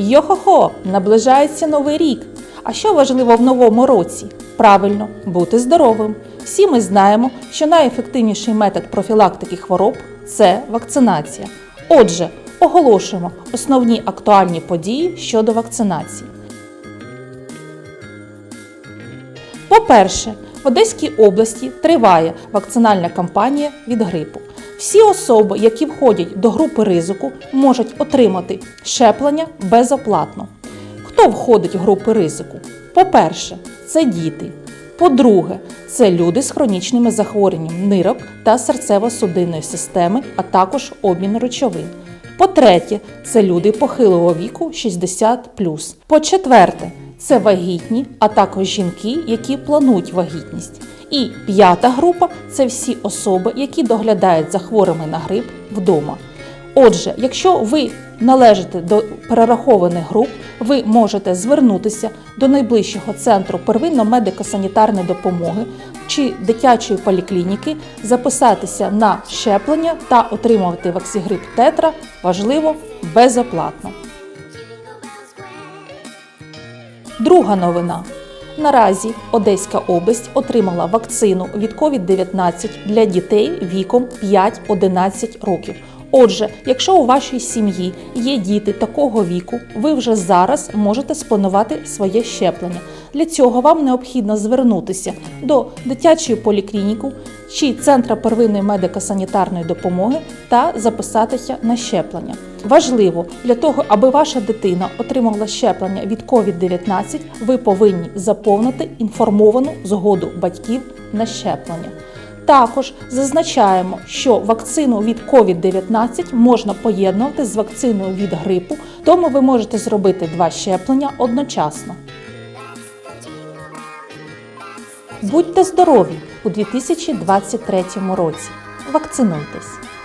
Йо-хо-хо, наближається новий рік. А що важливо в новому році? Правильно, бути здоровим. Всі ми знаємо, що найефективніший метод профілактики хвороб це вакцинація. Отже, оголошуємо основні актуальні події щодо вакцинації. По-перше, в Одеській області триває вакцинальна кампанія від грипу. Всі особи, які входять до групи ризику, можуть отримати щеплення безоплатно. Хто входить в групи ризику? По-перше, це діти. По-друге, це люди з хронічними захворюваннями нирок та серцево-судинної системи, а також обмін речовин. По-третє, це люди похилого віку 60 По-четверте, це вагітні, а також жінки, які планують вагітність. І п'ята група це всі особи, які доглядають за хворими на грип вдома. Отже, якщо ви належите до перерахованих груп, ви можете звернутися до найближчого центру первинно-медико-санітарної допомоги чи дитячої поліклініки, записатися на щеплення та отримувати ваксігрип тетра важливо безоплатно. Друга новина. Наразі Одеська область отримала вакцину від COVID-19 для дітей віком 5-11 років. Отже, якщо у вашій сім'ї є діти такого віку, ви вже зараз можете спланувати своє щеплення. Для цього вам необхідно звернутися до дитячої поліклініки чи центра первинної медико-санітарної допомоги та записатися на щеплення. Важливо для того, аби ваша дитина отримала щеплення від COVID-19, ви повинні заповнити інформовану згоду батьків на щеплення. Також зазначаємо, що вакцину від COVID-19 можна поєднувати з вакциною від грипу, тому ви можете зробити два щеплення одночасно. Будьте здорові у 2023 році. Вакцинуйтесь!